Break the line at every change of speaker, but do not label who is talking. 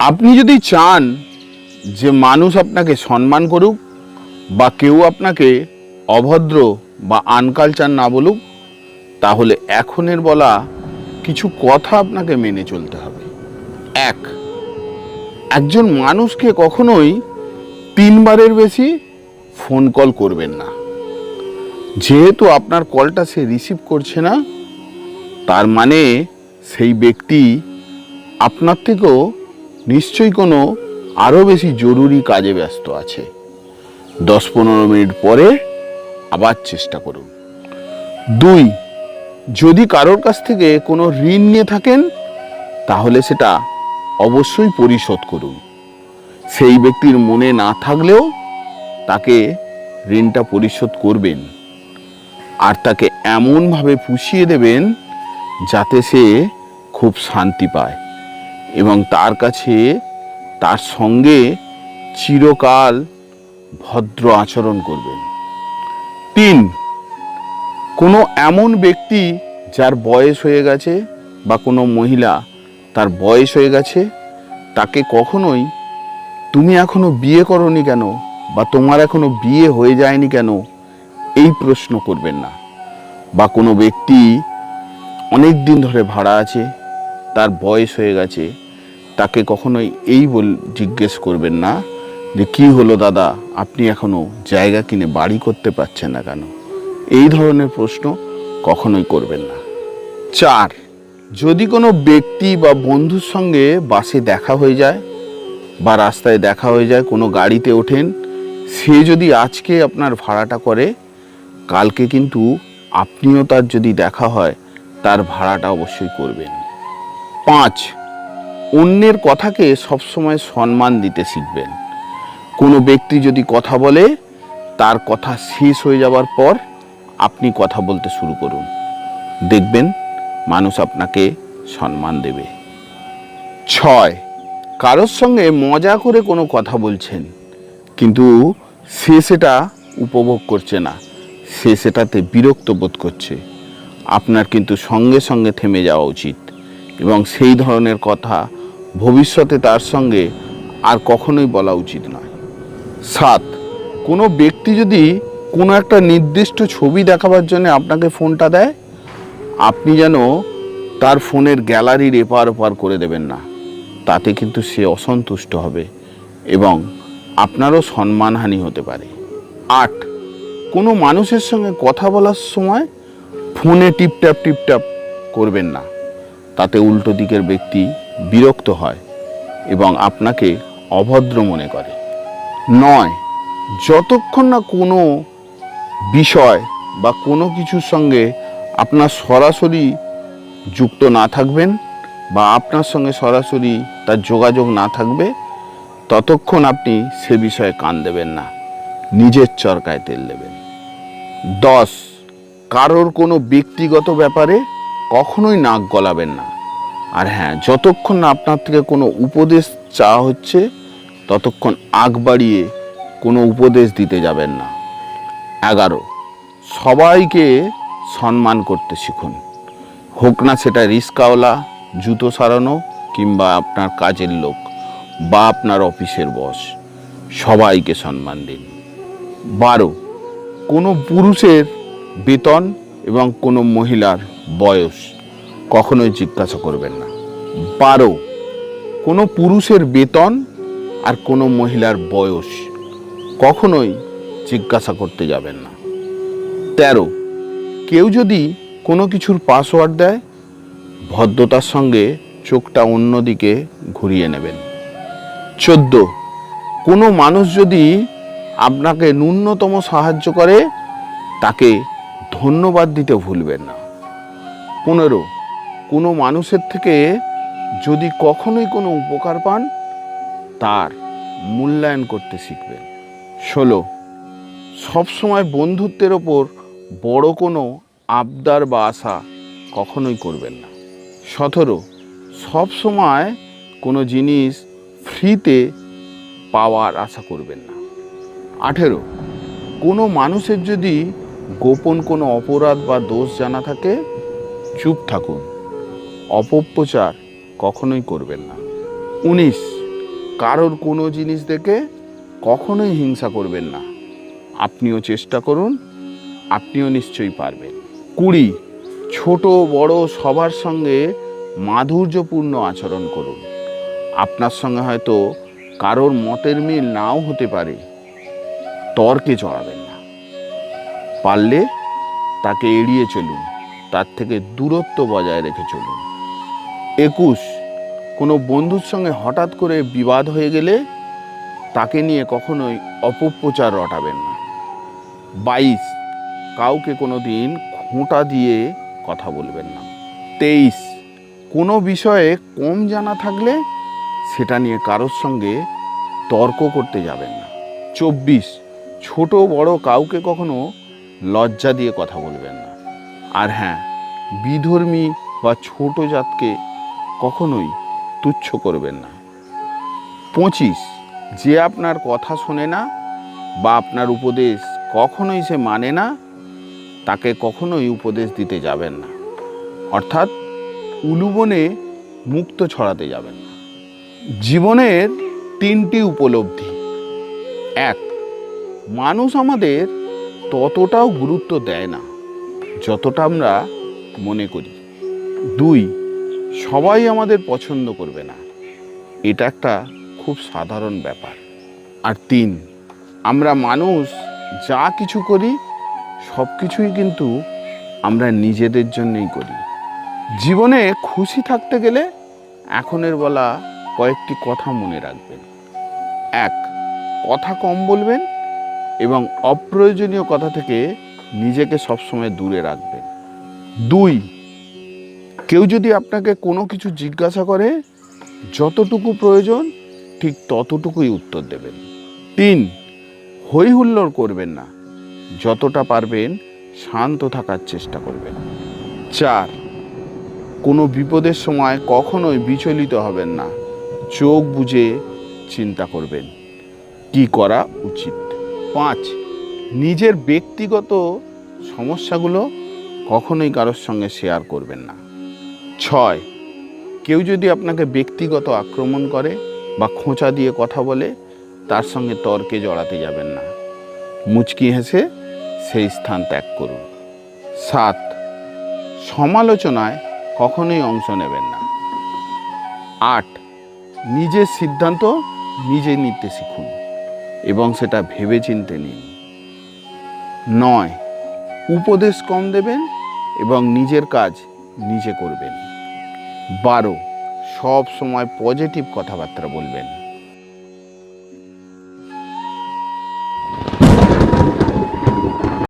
আপনি যদি চান যে মানুষ আপনাকে সম্মান করুক বা কেউ আপনাকে অভদ্র বা আনকালচার না বলুক, তাহলে এখনের বলা কিছু কথা আপনাকে মেনে চলতে হবে। এক, একজন মানুষকে কখনোই তিনবারের বেশি ফোন কল করবেন না। যেহেতু আপনার কলটা সে রিসিভ করছে না, তার মানে সেই ব্যক্তি আপনার থেকেও নিশ্চয়ই কোনো আরও বেশি জরুরি কাজে ব্যস্ত আছে। দশ পনেরো মিনিট পরে আবার চেষ্টা করুন। দুই, যদি কারোর কাছ থেকে কোনো ঋণ নিয়ে থাকেন, তাহলে সেটা অবশ্যই পরিশোধ করুন। সেই ব্যক্তির মনে না থাকলেও তাকে ঋণটা পরিশোধ করবেন আর তাকে এমনভাবে পুষিয়ে দেবেন যাতে সে খুব শান্তি পায়। এবং তার কাছে, তার সঙ্গে চিরকাল ভদ্র আচরণ করবেন। তিন, কোনো এমন ব্যক্তি যার বয়স হয়ে গেছে বা কোনো মহিলা তার বয়স হয়ে গেছে, তাকে কখনোই তুমি এখনও বিয়ে করনি কেন বা তোমার এখনও বিয়ে হয়ে যায়নি কেন, এই প্রশ্ন করবেন না। বা কোনো ব্যক্তি অনেক দিন ধরে ভাড়া আছে, তার বয়স হয়ে গেছে তাকে কখনোই এই বল জিজ্ঞেস করবেন না যে, কি হলো দাদা? আপনি এখনও জায়গা কিনে বাড়ি করতে পারছেন না কেন? এই ধরনের প্রশ্ন কখনোই করবেন না। চার, যদি কোনো ব্যক্তি বা বন্ধুর সঙ্গে বাসে দেখা হয়ে যায় বা রাস্তায় দেখা হয়ে যায়, কোনো গাড়িতে ওঠেন, সে যদি আজকে আপনার ভাড়াটা করে, কালকে কিন্তু আপনিও তার যদি দেখা হয়, তার ভাড়াটা অবশ্যই করবেন। পাঁচ অন্যের কথাকে সবসময় সম্মান দিতে শিখবেন। কোনো ব্যক্তি যদি কথা বলে, তার কথা শেষ হয়ে যাওয়ার পর আপনি কথা বলতে শুরু করুন। দেখবেন মানুষ আপনাকে সম্মান দেবে। ছয়, কারোর সঙ্গে মজা করে কোনো কথা বলছেন, কিন্তু সে সেটা উপভোগ করছে না, সে সেটাতে বিরক্ত বোধ করছে। আপনার কিন্তু সঙ্গে সঙ্গে থেমে যাওয়া উচিত। এবং সেই ধরনের কথা ভবিষ্যতে তার সঙ্গে আর কখনোই বলা উচিত নয়। সাত, কোনো ব্যক্তি যদি কোনো একটা নির্দিষ্ট ছবি দেখাবার জন্য আপনাকে ফোনটা দেয়, আপনি যেন তার ফোনের গ্যালারির এপার ওপার করে দেবেন না। তাতে কিন্তু সে অসন্তুষ্ট হবে এবং আপনারও সম্মানহানি হতে পারে। আট, কোনো মানুষের সঙ্গে কথা বলার সময় ফোনে টিপটাপ টিপটাপ করবেন না। তাতে উল্টো দিকের ব্যক্তি বিরক্ত হয় এবং আপনাকে অভদ্র মনে করে। নয়, যতক্ষণ না কোনো বিষয় বা কোনো কিছুর সঙ্গে আপনার সরাসরি যুক্ত না থাকবেন বা আপনার সঙ্গে সরাসরি তার যোগাযোগ না থাকবে, ততক্ষণ আপনি সে বিষয়ে কান দেবেন না। নিজের চরকায় তেল দেবেন। দশ, কারোর কোনো ব্যক্তিগত ব্যাপারে কখনোই নাক গলাবেন না। আর হ্যাঁ যতক্ষণ না আপনার থেকে কোনো উপদেশ চাওয়া হচ্ছে, ততক্ষণ আগ বাড়িয়ে কোনো উপদেশ দিতে যাবেন না। এগারো, সবাইকে সম্মান করতে শিখুন। হোক না সেটা রিস্কাওয়ালা, জুতো সারানো কিংবা আপনার কাজের লোক বা আপনার অফিসের বস, সবাইকে সম্মান দিন। বারো, কোনো পুরুষের বেতন এবং কোনো মহিলার বয়স কখনোই জিজ্ঞাসা করবেন না। বারো, কোনো পুরুষের বেতন আর কোনো মহিলার বয়স কখনোই জিজ্ঞাসা করতে যাবেন না। তেরো, কেউ যদি কোনো কিছুর পাসওয়ার্ড দেয়, ভদ্রতার সঙ্গে চোখটা অন্যদিকে ঘুরিয়ে নেবেন। চোদ্দ, কোনো মানুষ যদি আপনাকে ন্যূনতম সাহায্য করে, তাকে ধন্যবাদ দিতে ভুলবেন না। পনেরো। কোনো মানুষের থেকে যদি কখনোই কোনো উপকার পান, তার মূল্যায়ন করতে শিখবেন। ষোলো। সবসময় বন্ধুত্বের ওপর বড় কোনো আবদার বা আশা কখনোই করবেন না। সতেরো। সবসময় কোনো জিনিস ফ্রিতে পাওয়ার আশা করবেন না। আঠেরো। কোনো মানুষের যদি গোপন কোনো অপরাধ বা দোষ জানা থাকে চুপ থাকুন। অপপ্রচার কখনোই করবেন না। উনিশ, কারোর কোনো জিনিস দেখে কখনোই হিংসা করবেন না। আপনিও চেষ্টা করুন, আপনিও নিশ্চয়ই পারবেন। কুড়ি, ছোট বড় সবার সঙ্গে মাধুর্যপূর্ণ আচরণ করুন। আপনার সঙ্গে হয়তো কারোর মতের মিল নাও হতে পারে। তর্কে জড়াবেন না। পারলে তাকে এড়িয়ে চলুন। তার থেকে দূরত্ব বজায় রেখে চলুন। একুশ, কোনো বন্ধুর সঙ্গে হঠাৎ করে বিবাদ হয়ে গেলে তাকে নিয়ে কখনোই অপপ্রচার রটাবেন না। বাইশ, কাউকে কোনো দিন খোঁটা দিয়ে কথা বলবেন না। তেইশ, কোনো বিষয়ে কম জানা থাকলে সেটা নিয়ে কারোর সঙ্গে তর্ক করতে যাবেন না। চব্বিশ, ছোট বড় কাউকে কখনো লজ্জা দিয়ে কথা বলবেন না। আর হ্যাঁ বিধর্মী বা ছোট জাতকে কখনোই তুচ্ছ করবেন না। পঁচিশ, যে আপনার কথা শোনে না বা আপনার উপদেশ কখনোই সে মানে না, তাকে কখনোই উপদেশ দিতে যাবেন না। অর্থাৎ উলুবনে মুক্ত ছড়াতে যাবেন না। জীবনের তিনটি উপলব্ধি। এক, মানুষ আমাদের ততটাও গুরুত্ব দেয় না। যতটা আমরা মনে করি। দুই, সবাই আমাদের পছন্দ করবে না। এটা একটা খুব সাধারণ ব্যাপার। আর তিন, আমরা মানুষ, যা কিছু করি সব কিছুই কিন্তু আমরা নিজেদের জন্যই করি। জীবনে খুশি থাকতে গেলে এখনের বলা কয়েকটি কথা মনে রাখবেন। এক, কথা কম বলবেন এবং অপ্রয়োজনীয় কথা থেকে নিজেকে সবসময় দূরে রাখবেন দুই, কেউ যদি আপনাকে কোনো কিছু জিজ্ঞাসা করে, যতটুকু প্রয়োজন, ঠিক ততটুকুই উত্তর দেবেন। তিন হই হুল্লোড় করবেন না। যতটা পারবেন, শান্ত থাকার চেষ্টা করবেন। চার, কোনো বিপদের সময় কখনোই বিচলিত হবেন না। চোখ বুঝে চিন্তা করবেন, কি করা উচিত? পাঁচ নিজের ব্যক্তিগত সমস্যাগুলো কখনোই কারোর সঙ্গে শেয়ার করবেন না। ছয়, কেউ যদি আপনাকে ব্যক্তিগত আক্রমণ করে বা খোঁচা দিয়ে কথা বলে, তার সঙ্গে তর্কে জড়াতে যাবেন না। মুচকি হেসে সেই স্থান ত্যাগ করুন। সাত, সমালোচনায় কখনোই অংশ নেবেন না। আট, নিজের সিদ্ধান্ত নিজে নিতে শিখুন এবং সেটা ভেবে চিনতে নিন। নয়। উপদেশ কম দেবেন এবং নিজের কাজ নিজে করবেন। বারো। সব সময় পজিটিভ কথাবার্তা বলবেন।